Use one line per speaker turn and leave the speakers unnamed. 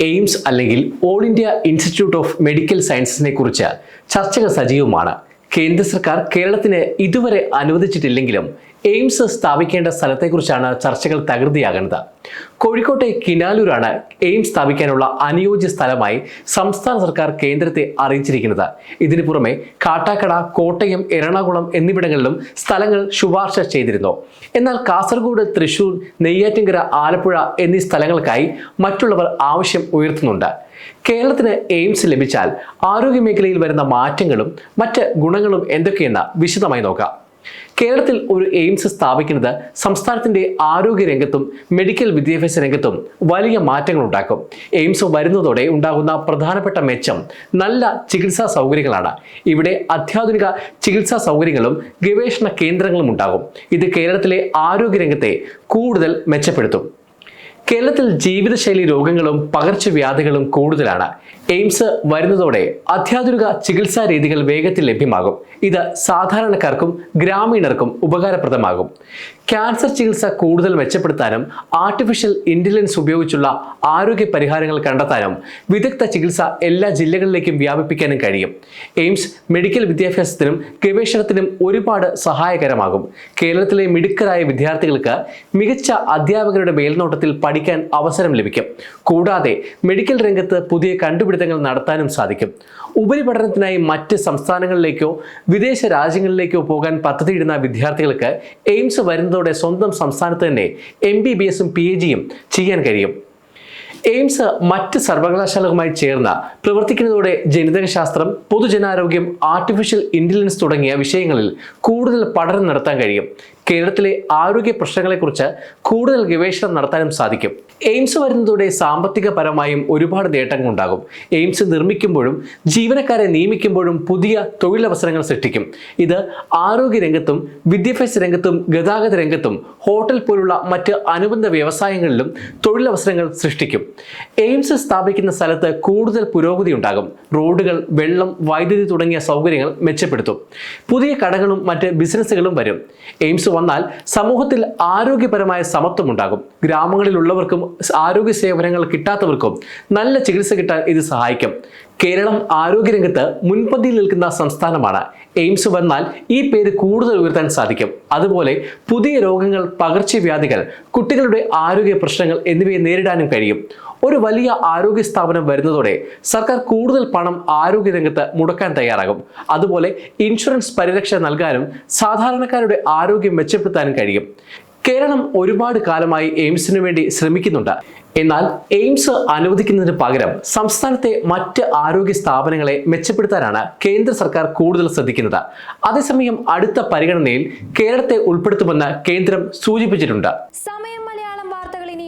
AIIMS അല്ലെങ്കിൽ all India institute of medical സയൻസസിനെ കുറിച്ച് ചർച്ചകൾ സജീവമാണ്. കേന്ദ്ര സർക്കാർ കേരളത്തിന് ഇതുവരെ അനുവദിച്ചിട്ടില്ലെങ്കിലും എയിംസ് സ്ഥാപിക്കേണ്ട സ്ഥലത്തെക്കുറിച്ചാണ് ചർച്ചകൾ തകൃതിയാകുന്നത്. കോഴിക്കോട്ടെ കിനാലൂരാണ് എയിംസ് സ്ഥാപിക്കാനുള്ള അനുയോജ്യ സ്ഥലമായി സംസ്ഥാന സർക്കാർ കേന്ദ്രത്തെ അറിയിച്ചിരിക്കുന്നത്. ഇതിനു പുറമെ കാട്ടാക്കട കോട്ടയം എറണാകുളം എന്നിവിടങ്ങളിലും സ്ഥലങ്ങൾ ശുപാർശ ചെയ്തിരുന്നു. എന്നാൽ കാസർഗോഡ് തൃശൂർ നെയ്യാറ്റിൻകര ആലപ്പുഴ എന്നീ സ്ഥലങ്ങൾക്കായി മറ്റുള്ളവർ ആവശ്യം ഉയർത്തുന്നുണ്ട്. കേരളത്തിന് എയിംസ് ലഭിച്ചാൽ ആരോഗ്യമേഖലയിൽ വരുന്ന മാറ്റങ്ങളും മറ്റ് ഗുണങ്ങളും എന്തൊക്കെയെന്ന് വിശദമായി നോക്കാം. കേരളത്തിൽ ഒരു എയിംസ് സ്ഥാപിക്കുന്നത് സംസ്ഥാനത്തിന്റെ ആരോഗ്യ രംഗത്തും മെഡിക്കൽ വിദ്യാഭ്യാസ രംഗത്തും വലിയ മാറ്റങ്ങൾ ഉണ്ടാക്കും എയിംസ് വരുന്നതോടെ ഉണ്ടാകുന്ന പ്രധാനപ്പെട്ട മെച്ചം നല്ല ചികിത്സാ സൗകര്യങ്ങളാണ്. ഇവിടെ അത്യാധുനിക ചികിത്സാ സൗകര്യങ്ങളും ഗവേഷണ കേന്ദ്രങ്ങളും ഉണ്ടാകും. ഇത് കേരളത്തിലെ ആരോഗ്യ രംഗത്തെ കൂടുതൽ മെച്ചപ്പെടുത്തും. കേരളത്തിൽ ജീവിതശൈലി രോഗങ്ങളും പകർച്ചവ്യാധികളും കൂടുതലാണ്. എയിംസ് വരുന്നതോടെ അത്യാധുനിക ചികിത്സാ രീതികൾ വേഗത്തിൽ ലഭ്യമാകും. ഇത് സാധാരണക്കാർക്കും ഗ്രാമീണർക്കും ഉപകാരപ്രദമാകും. ക്യാൻസർ ചികിത്സ കൂടുതൽ മെച്ചപ്പെടുത്താനും ആർട്ടിഫിഷ്യൽ ഇന്റലിജൻസ് ഉപയോഗിച്ചുള്ള ആരോഗ്യ പരിഹാരങ്ങൾ കണ്ടെത്താനും വിദഗ്ധ ചികിത്സ എല്ലാ ജില്ലകളിലേക്കും വ്യാപിപ്പിക്കാനും കഴിയും. എയിംസ് മെഡിക്കൽ വിദ്യാഭ്യാസത്തിനും ഗവേഷണത്തിനും ഒരുപാട് സഹായകരമാകും. കേരളത്തിലെ മിടുക്കരായ വിദ്യാർത്ഥികൾക്ക് മികച്ച അധ്യാപകരുടെ മേൽനോട്ടത്തിൽ പഠിക്കാൻ അവസരം ലഭിക്കും. കൂടാതെ മെഡിക്കൽ രംഗത്ത് പുതിയ കണ്ടുപിടുത്തങ്ങൾ നടത്താനും സാധിക്കും. ഉപരിപഠനത്തിനായി മറ്റ് സംസ്ഥാനങ്ങളിലേക്കോ വിദേശ രാജ്യങ്ങളിലേക്കോ പോകാൻ പദ്ധതിയിടുന്ന വിദ്യാർത്ഥികൾക്ക് എയിംസ് വരുന്നതോടെ സ്വന്തം സംസ്ഥാനത്ത് തന്നെ എം ബി ബി എസും പി ജിയും ചെയ്യാൻ കഴിയും. എയിംസ് മറ്റ് സർവകലാശാലകളുമായി ചേർന്ന് പ്രവർത്തിക്കുന്നതോടെ ജനിതകശാസ്ത്രം പൊതുജനാരോഗ്യം ആർട്ടിഫിഷ്യൽ ഇന്റലിജൻസ് തുടങ്ങിയ വിഷയങ്ങളിൽ കൂടുതൽ പഠനം നടത്താൻ കഴിയും. കേരളത്തിലെ ആരോഗ്യ പ്രശ്നങ്ങളെക്കുറിച്ച് കൂടുതൽ ഗവേഷണം നടത്താനും സാധിക്കും. എയിംസ് വരുന്നതോടെ സാമ്പത്തികപരമായും ഒരുപാട് നേട്ടങ്ങൾ ഉണ്ടാകും. എയിംസ് നിർമ്മിക്കുമ്പോഴും ജീവനക്കാരെ നിയമിക്കുമ്പോഴും പുതിയ തൊഴിലവസരങ്ങൾ സൃഷ്ടിക്കും. ഇത് ആരോഗ്യ രംഗത്തും വിദ്യാഭ്യാസ രംഗത്തും ഗതാഗത രംഗത്തും ഹോട്ടൽ പോലുള്ള മറ്റ് അനുബന്ധ വ്യവസായങ്ങളിലും തൊഴിലവസരങ്ങൾ സൃഷ്ടിക്കും. എയിംസ് സ്ഥാപിക്കുന്ന സ്ഥലത്ത് കൂടുതൽ പുരോഗതി ഉണ്ടാകും. റോഡുകൾ വെള്ളം വൈദ്യുതി തുടങ്ങിയ സൗകര്യങ്ങൾ മെച്ചപ്പെടുത്തും. പുതിയ കടകളും മറ്റ് ബിസിനസ്സുകളും വരും. എയിംസ് വന്നാൽ സമൂഹത്തിൽ ആരോഗ്യപരമായ സമത്വം ഉണ്ടാകും ഗ്രാമങ്ങളിലുള്ളവർക്കും ആരോഗ്യ സേവനങ്ങൾ കിട്ടാത്തവർക്കും നല്ല ചികിത്സ കിട്ടാൻ ഇത് സഹായിക്കും. കേരളം ആരോഗ്യരംഗത്ത് മുൻപന്തിയിൽ നിൽക്കുന്ന സംസ്ഥാനമാണ്. എയിംസ് വന്നാൽ ഈ പേര് കൂടുതൽ ഉയർത്താൻ സാധിക്കും. അതുപോലെ പുതിയ രോഗങ്ങൾ പകർച്ചവ്യാധികൾ കുട്ടികളുടെ ആരോഗ്യ പ്രശ്നങ്ങൾ എന്നിവയെ നേരിടാനും കഴിയും. ഒരു വലിയ ആരോഗ്യ സ്ഥാപനം വരുന്നതോടെ സർക്കാർ കൂടുതൽ പണം ആരോഗ്യ ആരോഗ്യരംഗത്ത് മുടക്കാൻ തയ്യാറാകും. അതുപോലെ ഇൻഷുറൻസ് പരിരക്ഷ നൽകാനും സാധാരണക്കാരുടെ ആരോഗ്യം മെച്ചപ്പെടുത്താനും കഴിയും. കേരളം ഒരുപാട് കാലമായി എയിംസിനു വേണ്ടി ശ്രമിക്കുന്നുണ്ട്. എന്നാൽ എയിംസ് അനുവദിക്കുന്നതിന് പകരം സംസ്ഥാനത്തെ മറ്റ് ആരോഗ്യ സ്ഥാപനങ്ങളെ മെച്ചപ്പെടുത്താനാണ് കേന്ദ്ര സർക്കാർ കൂടുതൽ ശ്രദ്ധിക്കുന്നത്. അതേസമയം അടുത്ത പരിഗണനയിൽ കേരളത്തെ ഉൾപ്പെടുത്തുമെന്ന് കേന്ദ്രം സൂചിപ്പിച്ചിട്ടുണ്ട്.
Samayam